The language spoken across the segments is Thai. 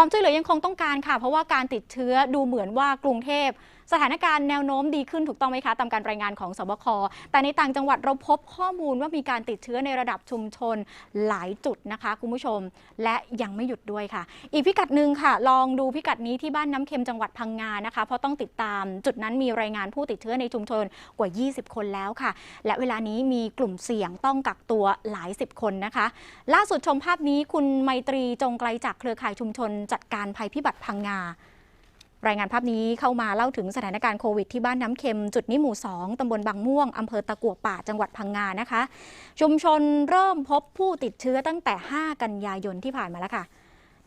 ความช่วยเหลือยังคงต้องการค่ะ เพราะว่าการติดเชื้อดูเหมือนว่ากรุงเทพ สถานการณ์แนวโน้มดีขึ้นถูกต้องไหมคะตามการรายงานของสบค แต่ในต่างจังหวัดเราพบข้อมูลว่ามีการติดเชื้อในระดับชุมชนหลายจุดนะคะคุณผู้ชม และยังไม่หยุดด้วยค่ะ อีกพิกัดหนึ่งค่ะ ลองดูพิกัดนี้ที่บ้านน้ำเค็มจังหวัดพังงานะคะ เพราะต้องติดตามจุดนั้นมีรายงานผู้ติดเชื้อในชุมชนกว่า 20 คนแล้วค่ะ และเวลานี้มีกลุ่มเสี่ยงต้องกักตัวหลายสิบคนนะคะ ล่าสุดชมภาพนี้คุณไมตรีจงไกลจากเครือข่ายชุมชนจัดการภัยพิบัติพังงา รายงานภาพนี้เข้ามาเล่าถึงสถานการณ์โควิดที่บ้านน้ำเค็มจุดนี้หมู่ 2 ตำบลบางม่วง อำเภอตะกัวป่าจังหวัดพังงานะคะ ชุมชนเริ่มพบผู้ติดเชื้อตั้งแต่ 5 กันยายนที่ผ่านมาแล้วค่ะ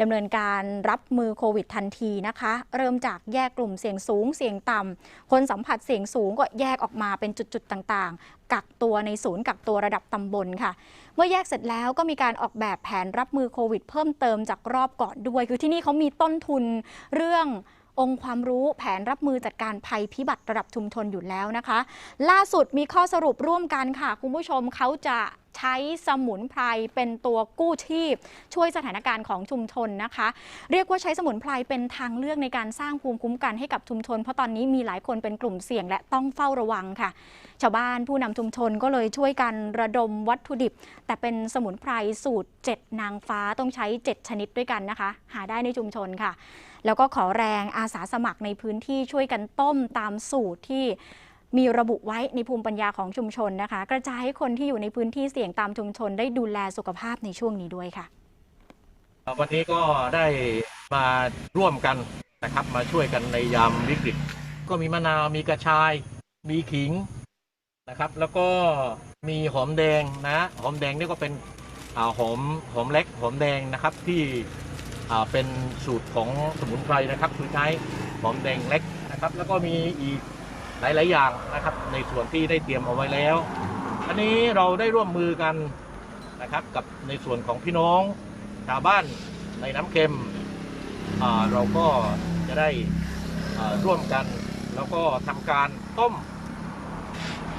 ดำเนินการรับมือโควิดทันทีนะคะ เริ่มจากแยกกลุ่มเสี่ยงสูงเสี่ยงต่ำ คนสัมผัสเสี่ยงสูงก็แยกออกมาเป็นจุดๆต่างๆ กักตัวในศูนย์กักตัวระดับตำบลค่ะ เมื่อแยกเสร็จแล้วก็มีการออกแบบแผนรับมือโควิด เพิ่มเติมจากรอบก่อนด้วย คือที่นี่เขามีต้นทุนเรื่อง องค์ความรู้แผนรับมือจัดการภัยพิบัติระดับชุมชนอยู่แล้วนะคะ ล่าสุดมีข้อสรุปร่วมกันค่ะ คุณผู้ชมเขาจะ ใช้สมุนไพรเป็นตัวกู้ชีพ ช่วยสถานการณ์ของชุมชนนะคะ เรียกว่าใช้สมุนไพรเป็นทางเลือกในการสร้างภูมิคุ้มกันให้กับชุมชน เพราะตอนนี้มีหลายคนเป็นกลุ่มเสี่ยงและต้องเฝ้าระวังค่ะ ชาวบ้านผู้นำชุมชนก็เลยช่วยกันระดมวัตถุดิบ แต่เป็นสมุนไพรสูตร 7 นางฟ้าต้องใช้ 7 ชนิดด้วยกันนะคะ หาได้ในชุมชนค่ะ แล้วก็ขอแรงอาสาสมัครในพื้นที่ช่วยกันต้มตามสูตรที่ มีระบุไว้ในภูมิปัญญาของชุมชนนะคะ กระจายให้คนที่อยู่ในพื้นที่เสี่ยงตามชุมชนได้ดูแลสุขภาพในช่วงนี้ด้วยค่ะ วันนี้ก็ได้มาร่วมกันนะครับ มาช่วยกันในยามวิกฤต ก็มีมะนาวมีกระชาย มีขิงนะครับ แล้วก็มีหอมแดงนะ หอมแดงนี่ก็เป็นอหอมหอมเล็กหอมแดงนะครับที่เป็นสูตรของสมุนไพรนะครับคือใช้หอมแดงเล็กนะครับ แล้วก็มีอีก หลาย ๆ อย่างนะครับ ในส่วนที่ได้เตรียมเอาไว้แล้ว อันนี้เราได้ร่วมมือกันนะครับกับในส่วนของพี่น้องชาวบ้านในน้ำเค็มเราก็จะได้ร่วมกัน แล้วก็ทำการต้ม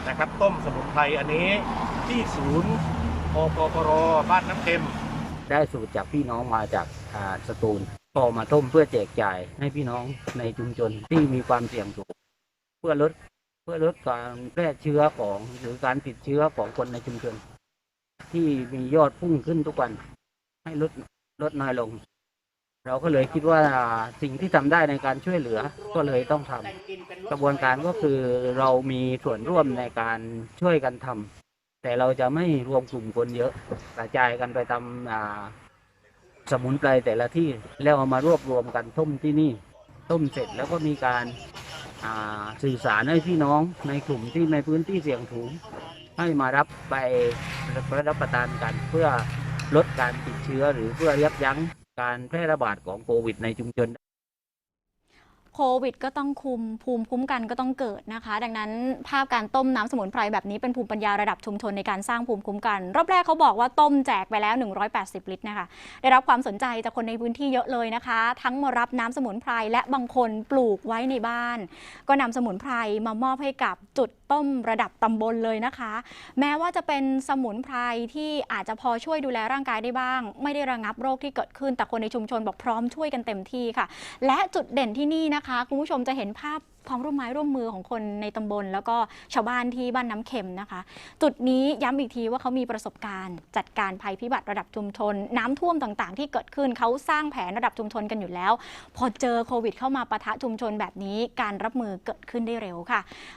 นะครับต้มสมุนไพรอันนี้ที่ศูนย์อปปรบ้านน้ำเค็ม ได้สูตรจากพี่น้องมาจากสตูลก็มาต้มเพื่อแจกจ่ายให้พี่น้องในชุมชนที่มีความเสี่ยงสูง เพื่อลดเพื่อลดการแพร่เชื้อของหรือการติดเชื้อของคนในชุมชน ที่มียอดพุ่งขึ้นทุกวัน ให้ลดลดน้อยลง เราก็เลยคิดว่าสิ่งที่ทำได้ในการช่วยเหลือก็เลยต้องทำกระบวนการก็คือเรามีส่วนร่วมในการช่วยกันทำแต่เราจะไม่รวมกลุ่มคนเยอะกระจายกันไปตามสมุนไพรแต่ละที่แล้วเอามารวบรวมกันต้มที่นี่ ต้มเสร็จแล้วก็มีการอ่า สื่อสารให้พี่น้องในกลุ่มที่ในพื้นที่เสี่ยงสูง ให้มารับไปรับประทานกันเพื่อลดการติดเชื้อหรือเพื่อยับยั้งการแพร่ระบาดของโควิดในชุมชน โควิดก็ต้องคุมภูมิคุ้มกันก็ต้องเกิดนะคะ ดังนั้นภาพการต้มน้ำสมุนไพรแบบนี้เป็นภูมิปัญญาระดับชุมชนในการสร้างภูมิคุ้มกัน รอบแรกเขาบอกว่าต้มแจกไปแล้ว 180 ลิตรนะคะ ได้รับความสนใจจากคนในพื้นที่เยอะเลยนะคะ ทั้งมารับน้ำสมุนไพรและบางคนปลูกไว้ในบ้าน ก็นำสมุนไพรมามอบให้กับจุดต้มระดับตำบลเลยนะคะ แม้ว่าจะเป็นสมุนไพรที่อาจจะพอช่วยดูแลร่างกายได้บ้าง ไม่ได้ระงับโรคที่เกิดขึ้น แต่คนในชุมชนบอกพร้อมช่วยกันเต็มที่ค่ะ และจุดเด่นที่นี่นะนะคะ คุณผู้ชมจะเห็นภาพความร่วมไม้ร่วมมือของคนในตำบล แล้วก็ชาวบ้านที่บ้านน้ำเค็มนะคะ จุดนี้ย้ำอีกทีว่าเขามีประสบการณ์ จัดการภัยพิบัติระดับชุมชน น้ำท่วมต่างๆ ที่เกิดขึ้นเขาสร้างแผนระดับชุมชนกันอยู่แล้ว พอเจอโควิด เข้ามาปะทะชุมชนแบบนี้การรับมือเกิดขึ้นได้เร็วค่ะ